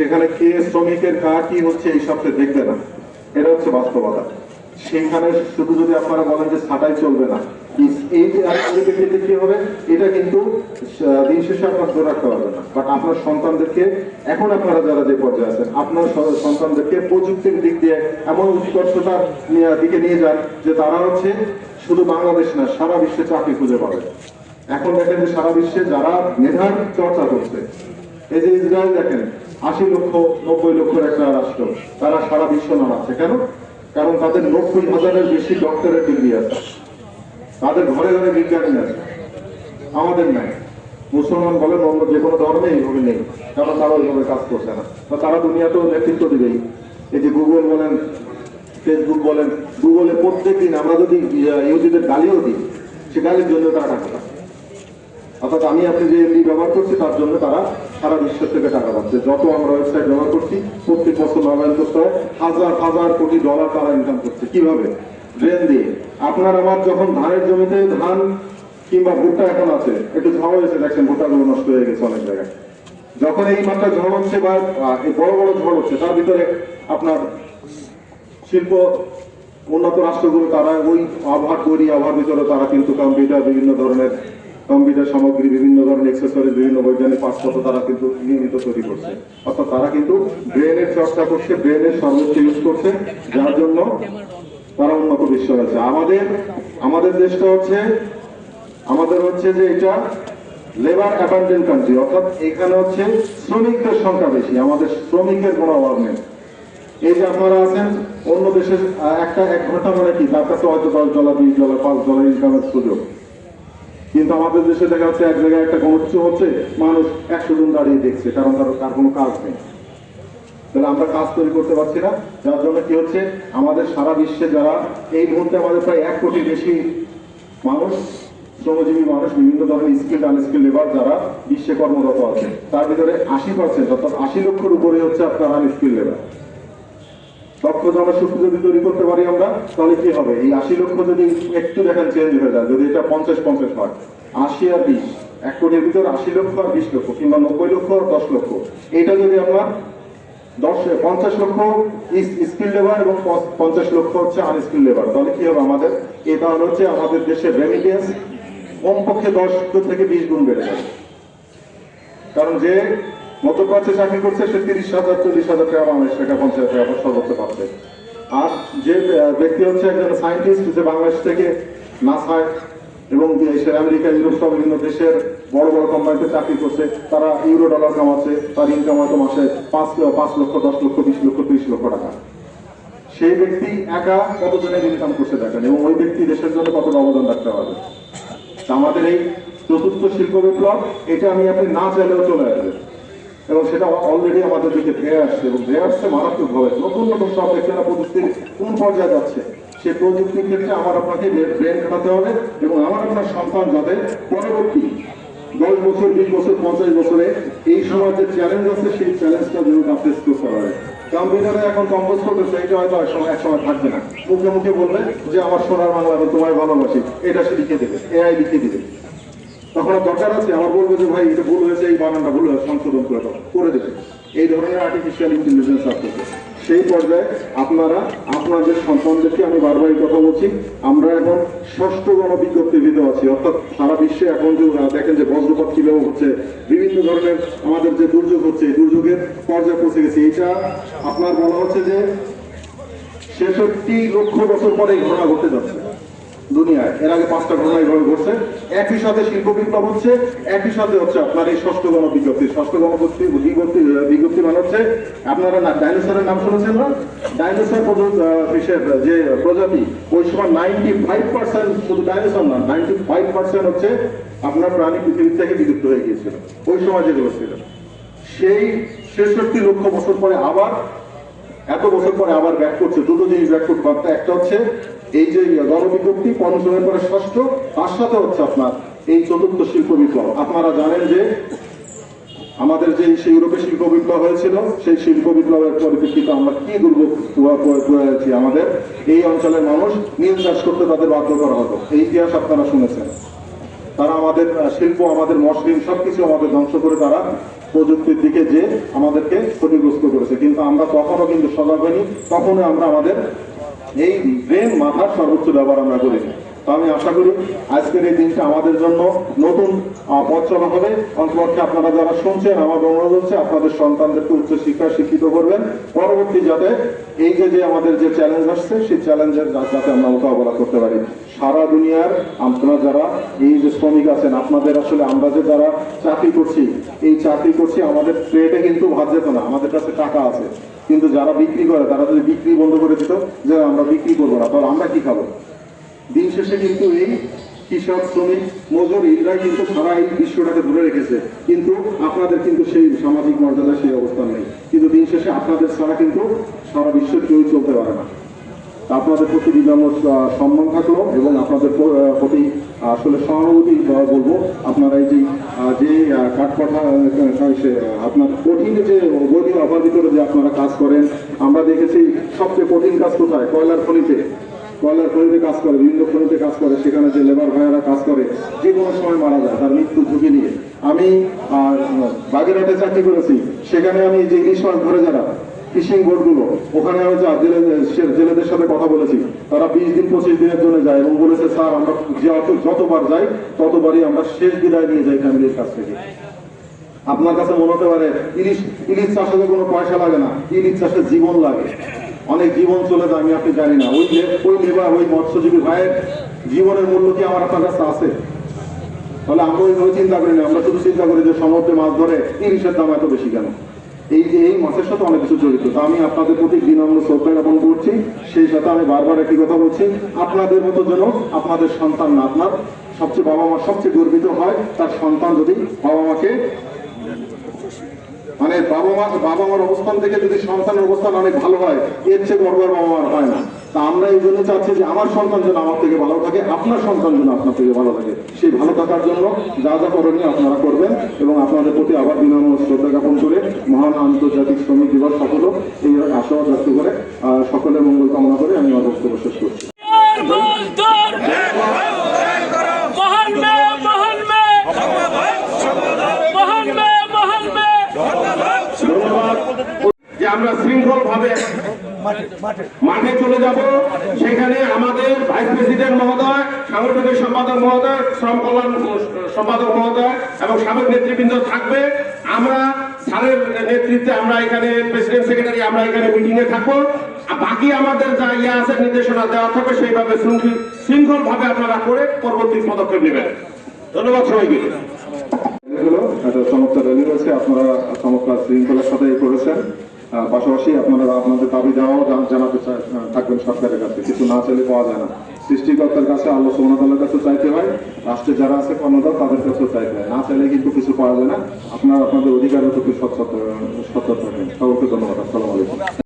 সেখানে কে শ্রমিকের কার কি হচ্ছে এই সপ্তাহে দেখবে না। এটা হচ্ছে বাস্তবতা। সেখানে শুধু যদি আপনারা বলেন যে ছাটাই চলবে না এই- যে কি হবে, এটা কিন্তু দিন শেষে আপনার ধরে রাখতে পারবেন না। বাট আপনার সন্তানদেরকে, এখন আপনারা যারা যে পর্যায়ে আছেন, আপনার সন্তানদেরকে প্রযুক্তির দিক দিয়ে এমন উৎকর্ষতার দিকে নিয়ে যান যে তারা হচ্ছে শুধু বাংলাদেশ না, সারা বিশ্বে চাকরি খুঁজে পাবে। এখন দেখেন যে সারা বিশ্বে যারা মেধার চর্চা করছে, এই যে ইসরায়েল দেখেন আশি লক্ষ, নব্বই লক্ষের একটা রাষ্ট্র তারা সারা বিশ্ব নাড়াচ্ছে। কেন? কারণ তাদের নব্বই হাজারের বেশি ডক্টরের ডিগ্রি আছে। তাদের ঘরে ঘরে বিজ্ঞানী আছে। আমাদের নাই। মুসলমান বলেন অন্য যে কোনো ধর্মে এইভাবে নেই। কারণ তারা ওইভাবে কাজ করছে না। তো তারা দুনিয়াতেও নেতৃত্ব দিবেই। এই যে গুগল বলেন ফেসবুক বলেন গুগলে প্রত্যেক দিন আমরা যদি ইহুদিদের গালিও দিই, সে গালির জন্য তারা টাকা অর্থাৎ আমি আপনি যে এমনি ব্যবহার করছি, তার জন্য তারা সারা বিশ্ব থেকে টাকা পাচ্ছে। যত আমরা ওয়েবসাইট ব্যবহার করছি, প্রত্যেক বছর নবায়ন করতে হাজার হাজার কোটি ডলার তারা ইনকাম করছে। কীভাবে? ড্রেন দিয়ে। আপনার আমার যখন ধানের জমিতে ধান কিংবা ভুট্টা এখন আছে, একটু ঝড় হয়েছে, দেখছেন ভুট্টাগুলো নষ্ট হয়ে গেছে অনেক জায়গায়। যখন এই মাত্রা ঝড় হচ্ছে বা বড় বড় ঝড় হচ্ছে, তার ভিতরে আপনার শিল্প, উন্নত রাষ্ট্রগুলো, তারা ওই আবহাওয়া তৈরি আবহাওয়ার ভিতরে তারা কিন্তু কম্পিউটার বিভিন্ন ধরনের কম্পিউটার সামগ্রী বিভিন্ন ধরনের এক্সেসরি বিভিন্ন বৈজ্ঞানিক পাঠপত্র তারা কিন্তু নিয়মিত তৈরি করছে। অর্থাৎ তারা কিন্তু ব্রেনের চর্চা করছে ব্রেনের সর্বোচ্চ ইউজ করছে যার জন্য তারা উন্নত বিশ্ব হয়েছে আমাদের আমাদের দেশটা হচ্ছে আমাদের হচ্ছে যে এটা লেবার অ্যাবান্ডেন্ট কান্ট্রি অর্থাৎ এখানে হচ্ছে শ্রমিকদের সংখ্যা বেশি আমাদের শ্রমিকের কোনো অভাব নেই। এই যে আপনারা আছেন অন্য দেশে আহ, একটা এক ঘণ্টা মানে কি তার কাছে হয়তো দশ ডলার বিশ ডলার পাঁচ ডলার ইনকামের সুযোগ। কিন্তু আমাদের দেশে দেখা যাচ্ছে এক জায়গায় একটা কিছু হচ্ছে, মানুষ একশো জন দাঁড়িয়ে দেখছে, কারণ তার তার কোনো কাজ নেই। তাহলে আমরা কাজ তৈরি করতে পারছি না। যার জন্য কি হচ্ছে, আমাদের সারা বিশ্বে যারা এই মুহূর্তে আমাদের প্রায় এক কোটি বেশি মানুষ, শ্রমজীবী মানুষ, বিভিন্ন ধরনের স্কিল আনস্কিল লেবার যারা বিশ্বে কর্মরত আছে, তার ভিতরে আশি পার্সেন্ট অর্থাৎ আশি লক্ষের উপরে হচ্ছে আপনার আনস্কিল লেবার দক্ষ জনশক্তি যদি তৈরি করতে পারি আমরা, তাহলে কি হবে? এই আশি লক্ষ যদি একটু দেখেন চেঞ্জ হয়ে যায়, যদি এটা পঞ্চাশ পঞ্চাশ হয়, আশি আর বিশ, এক কোটির ভিতরে আশি লক্ষ আর বিশ লক্ষ, কিংবা নব্বই লক্ষ আর দশ লক্ষ। এইটা যদি আমরা দশ, পঞ্চাশ লক্ষ স্কিল লেবার এবং পঞ্চাশ লক্ষ হচ্ছে আনস্কিল লেবার তাহলে কি হবে আমাদের? এই তাহলে হচ্ছে আমাদের দেশের রেমিটেন্স কমপক্ষে দশ থেকে বিশ গুণ বেড়ে যাবে। কারণ যে মধ্যপ্রাচ্যে চাকরি করছে সে তিরিশ হাজার, চল্লিশ হাজার টাকা বাংলাদেশ টাকা পঞ্চাশ টাকা সর্বোচ্চ পাচ্ছে। আর যে ব্যক্তি হচ্ছে একজন সায়েন্টিস্ট যে বাংলাদেশ থেকে নাসায় এবং দেশের আমেরিকা, ইউরোপ, সব বিভিন্ন দেশের বড় বড় কোম্পানিতে চাকরি করছে, তারা ইউরো ডলার কামাচ্ছে, তার ইনকাম হয়তো মাসে পাঁচ পাঁচ লক্ষ, দশ লক্ষ, বিশ লক্ষ, ত্রিশ লক্ষ টাকা। সেই ব্যক্তি একা কতজনের ইনকাম করছে দেখেন, এবং ওই ব্যক্তি দেশের জন্য কতটা অবদান রাখতে পারবে। আমাদের এই চতুর্থ শিল্প বিপ্লব, এটা আমি আপনি না চাইলেও চলে আসবে। এবং সেটা অলরেডি আমাদের দিকে ধেয়ে আসছে এবং ধেয়ে আসছে মারাত্মকভাবে। নতুন নতুন সব না প্রযুক্তির কোন পর্যায়ে যাচ্ছে, সেই প্রযুক্তির ক্ষেত্রে আমার আপনাকে ব্রেন খাটাতে হবে এবং আমার আপনার সন্তান যাতে পরবর্তী দশ বছর, বিশ বছর, পঞ্চাশ বছরে এই সময় যে চ্যালেঞ্জ আছে, সেই চ্যালেঞ্জটা যেন ফেস করতে পারে। কম্পিউটারে এখন কম্পোজ করতেছে এটা হয়তো এক সময় এক সময় থাকবে না। মুখে মুখে বলবে যে, আমার সোনার বাংলা তোমায় ভালোবাসি। এটা সে লিখে দেবে এআই লিখে দেবে। তখন দরকার আছে আমার বলব যে ভাই, এটা ভুল হয়েছে, এই বানানটা ভুল হয়েছে, সংশোধন করে করে দেবে। এই ধরনের আর্টিফিশিয়াল ইন্টেলিজেন্স আসতেছে সেই পর্যায়ে আপনারা, আপনাদের সন্তানদেরকে আমি বারবারই কথা বলছি, আমরা এখন ষষ্ঠ গণবিজ্ঞপ্তির ভিতরে আছি। অর্থাৎ সারা বিশ্বে এখন যে দেখেন যে বজ্রপাত কীভাবে হচ্ছে, বিভিন্ন ধরনের আমাদের যে দুর্যোগ হচ্ছে, এই দুর্যোগের পর্যায়ে পৌঁছে গেছে। এটা আপনার বলা হচ্ছে যে ছেষট্টি লক্ষ বছর পরে ঘটনা ঘটতে যাচ্ছে। দুনিয়ায়। এর আগে পাঁচটা ঘটনা এইভাবে ঘটছে। একই সাথে শিল্প বিপ্লব হচ্ছে, একই সাথে হচ্ছে আপনার এই ষষ্ঠ গণ বিজ্ঞপ্তি ষষ্ঠ গণ বিজ্ঞপ্তি বিজ্ঞপ্তি মানে হচ্ছে, আপনারা না, ডাইনোসরের নাম শুনেছেন না? ডাইনোসর ফিশের যে প্রজাতি, ওই সময় নাইনটি ফাইভ পার্সেন্ট শুধু ডাইনোসর না নাইনটি ফাইভ পার্সেন্ট হচ্ছে আপনার প্রাণী পৃথিবী থেকে বিলুপ্ত হয়ে গিয়েছিল। ওই সময় যেগুলো ছিল। সেই ছেষট্টি লক্ষ বছর পরে আবার, এত বছর পরে আবার ব্যাক করছে। দুটো জিনিস ব্যাক করতে একটা হচ্ছে এই যে গণবিজ্ঞপ্তি পঞ্চমের পরে ষষ্ঠ, তার সাথে হচ্ছে আপনার এই চতুর্থ শিল্প বিপ্লব। আপনারা জানেন যে আমাদের যে সেই ইউরোপে শিল্প বিপ্লব হয়েছিল, সেই শিল্প বিপ্লবের পরিপ্রেক্ষিতে আমরা কি দুর্ভোগ আমাদের? এই অঞ্চলের মানুষ নীল চাষ করতে তাদের বাধ্য করা হতো। এই ইতিহাস আপনারা শুনেছেন। তারা আমাদের শিল্প, আমাদের মসলিন সবকিছু আমাদের ধ্বংস করে তারা প্রযুক্তির দিকে যে আমাদেরকে ক্ষতিগ্রস্ত করেছে। কিন্তু আমরা তখনও কিন্তু সজাগ হইনি তখনও আমরা আমাদের এই ব্রেন মাথার সর্বোচ্চ ব্যবহার আমরা করিনি আমি আশা করি আজকের এই দিনটা আমাদের জন্য নতুন পথ হবে। অন্তপক্ষে আপনারা যারা শুনছেন, আমার অনুরোধ হচ্ছে আপনাদের সন্তানদেরকে উচ্চ শিক্ষায় শিক্ষিত করবেন। পরবর্তী যাতে এই যে যে আমাদের যে চ্যালেঞ্জ আসছে, সেই চ্যালেঞ্জের যাতে আমরা মোকাবেলা করতে পারি। সারা দুনিয়ার আপনারা যারা এই যে শ্রমিক আছেন, আপনাদের আসলে আমরা যে যারা চাকরি করছি, এই চাকরি করছি, আমাদের প্লেটে কিন্তু ভাত যেত না, আমাদের কাছে টাকা আছে। কিন্তু যারা বিক্রি করে, তারা যদি বিক্রি বন্ধ করে দিত, যে আমরা বিক্রি করব না, তাহলে আমরা কি খাব? দিন শেষে কিন্তু এই কৃষক, শ্রমিক, মজুর এরাই কিন্তু সারা এই বিশ্বটাকে ধরে রেখেছে। কিন্তু আপনাদের কিন্তু সেই সামাজিক মর্যাদা সেই অবস্থান নেই। কিন্তু দিন শেষে আপনাদের ছাড়া কিন্তু সারা বিশ্ব কেউ চলতে পারে না। আপনাদের প্রতি বিনম্র সম্মান থাকল এবং আপনাদের প্রতি আসলে সহানুভূতি বলব, আপনারা এই যে কাঠপাঠা আপনার কঠিন যে গতি ভিতরে যে আপনারা কাজ করেন, আমরা দেখেছি সবচেয়ে কঠিন কাজ কোথায়? কয়লার খনিতে। কয়লার খনিতে কাজ করে বিভিন্ন খনিতে কাজ করে সেখানে যে লেবার ভাইয়ারা কাজ করে যে কোনো সময় মারা যায় তার মৃত্যু ঝুঁকি নিয়ে। আমি আহ, বাগেরহাটে চাকরি করেছি সেখানে আমি যে ইলিশ মাছ ধরে যারা ফিশিং বোটগুলো ওখানে আমি যা জেলে- জেলেদের সাথে কথা বলেছি তারা বিশ দিন পঁচিশ দিনের জন্য যায় এবং বলেছে স্যার আমরা যত- যতবার যাই ততবারই আমরা শেষ বিদায় নিয়ে যাই ফ্যামিলির কাছ থেকে। আপনার কাছে মনে হতে পারে ইলিশ ইলিশ চাষে কোনো পয়সা লাগে না ইলিশ চাষে জীবন লাগে। অনেক জীবন চলে যায়, আমি আপনি জানি না। ওই ওই লেবার, ওই মৎস্যজীবী ভাইয়ের জীবনের মূল্য কি আমার আপনার কাছে আছে? তাহলে আমরা ওইভাবে চিন্তা করি না, আমরা শুধু চিন্তা করি যে সমুদ্রে মাছ ধরে ইলিশের দাম এত বেশি কেন? এই যে, এই মাছের সাথে অনেক কিছু জড়িত। তা আমি আপনাদের প্রতি বিনম্র শ্রদ্ধা জ্ঞাপন করছি। সেই সাথে আমি বারবার একই কথা বলছি, আপনাদের মতো যেন আপনাদের সন্তান না আপনার সবচেয়ে বাবা মা সবচেয়ে গর্বিত হয়, তার সন্তান যদি বাবা মাকে মানে বাবা মা বাবা মার অবস্থান থেকে যদি সন্তানের অবস্থান অনেক ভালো হয় এর চেয়ে বড় বাবা মার হয় না। তা আমরা এই জন্য চাচ্ছি যে আমার সন্তান যেন আমার থেকে ভালো থাকে আপনার সন্তান যেন আপনার থেকে ভালো থাকে। সেই ভালো থাকার জন্য যা যা করণীয় আপনারা করবেন এবং আপনাদের প্রতি আবার বিনম্র শ্রদ্ধা জ্ঞাপন করে মহান আন্তর্জাতিক শ্রমিক দিবস হোক, এই আশাবাদ ব্যক্ত করে সকলের মঙ্গল কামনা করে আমি আমার বক্তব্য শেষ করছি। আমরা শৃঙ্খল ভাবে মাঠে। চলে যাব। সেখানে আমাদের ভাইস প্রেসিডেন্ট মহোদয় সাংগঠনিক সম্পাদক মহোদয় শ্রম কল্যাণ সম্পাদক মহোদয় এবং সাবেক নেতৃবৃন্দ থাকবে। আমরা স্যারের নেতৃত্বে আমরা এখানে প্রেসিডেন্ট সেক্রেটারি আমরা এখানে মিটিং এ থাকব বাকি আমাদের যা ইয়ে আছে নির্দেশনা দেওয়া থাকবে সেইভাবে শৃঙ্খল ভাবে আপনারা করে পরবর্তী পদক্ষেপ নেবেন। ধন্যবাদ সবাইকে। একটা চমৎকার র্যালি রয়েছে। আপনারা চমৎকার শৃঙ্খলার সাথে করেছেন পাশাপাশি আপনারা আপনাদের দাবি দেওয়াও জান- জানাতে থাকবেন সরকারের কাছে। কিছু না চাইলে পাওয়া যায় না। সৃষ্টিকর্তার কাছে, আল্লাহ সোমনাথের কাছে চাইতে হয়। রাষ্ট্রে যারা আছে কর্ণধার তাদের কাছেও চাইতে হয়। না চাইলে কিন্তু কিছু পাওয়া যায় না। আপনারা আপনাদের অধিকারের প্রতি সচ্ছল সচ্ছল থাকবেন সকলকে ধন্যবাদ। আসসালামু আলাইকুম।